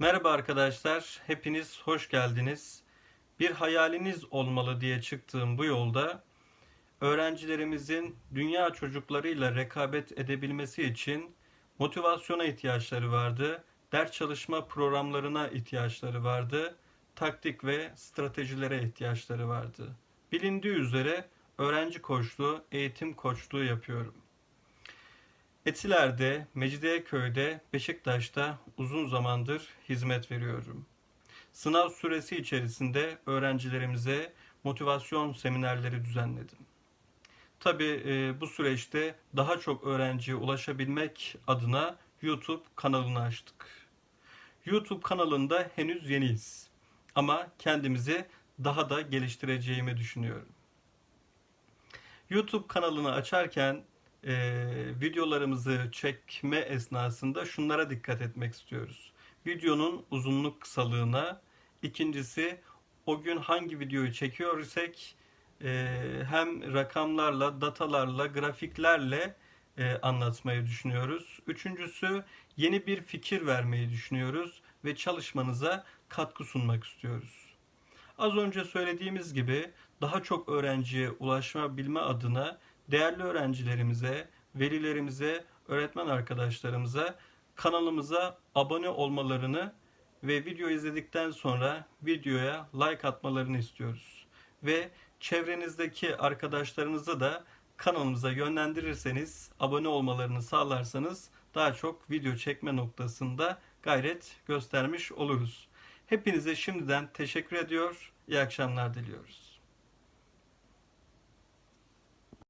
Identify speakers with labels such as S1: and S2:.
S1: Merhaba arkadaşlar, hepiniz hoş geldiniz. Bir hayaliniz olmalı diye çıktığım bu yolda öğrencilerimizin dünya çocuklarıyla rekabet edebilmesi için motivasyona ihtiyaçları vardı, ders çalışma programlarına ihtiyaçları vardı, taktik ve stratejilere ihtiyaçları vardı. Bilindiği üzere öğrenci koçluğu, eğitim koçluğu yapıyorum. Etiler'de, Mecidiyeköy'de, Beşiktaş'ta uzun zamandır hizmet veriyorum. Sınav süresi içerisinde öğrencilerimize motivasyon seminerleri düzenledim. Tabii e, bu süreçte daha çok öğrenciye ulaşabilmek adına YouTube kanalını açtık. YouTube kanalında henüz yeniyiz ama kendimizi daha da geliştireceğimi düşünüyorum. YouTube kanalını açarken e, videolarımızı çekme esnasında şunlara dikkat etmek istiyoruz. Videonun uzunluk kısalığına, ikincisi o gün hangi videoyu çekiyor isek e, hem rakamlarla, datalarla, grafiklerle e, anlatmayı düşünüyoruz. Üçüncüsü yeni bir fikir vermeyi düşünüyoruz ve çalışmanıza katkı sunmak istiyoruz. Az önce söylediğimiz gibi daha çok öğrenciye ulaşabilme adına değerli öğrencilerimize, velilerimize, öğretmen arkadaşlarımıza kanalımıza abone olmalarını ve video izledikten sonra videoya like atmalarını istiyoruz. Ve çevrenizdeki arkadaşlarınıza da kanalımıza yönlendirirseniz, abone olmalarını sağlarsanız daha çok video çekme noktasında gayret göstermiş oluruz. Hepinize şimdiden teşekkür ediyor. İyi akşamlar diliyoruz.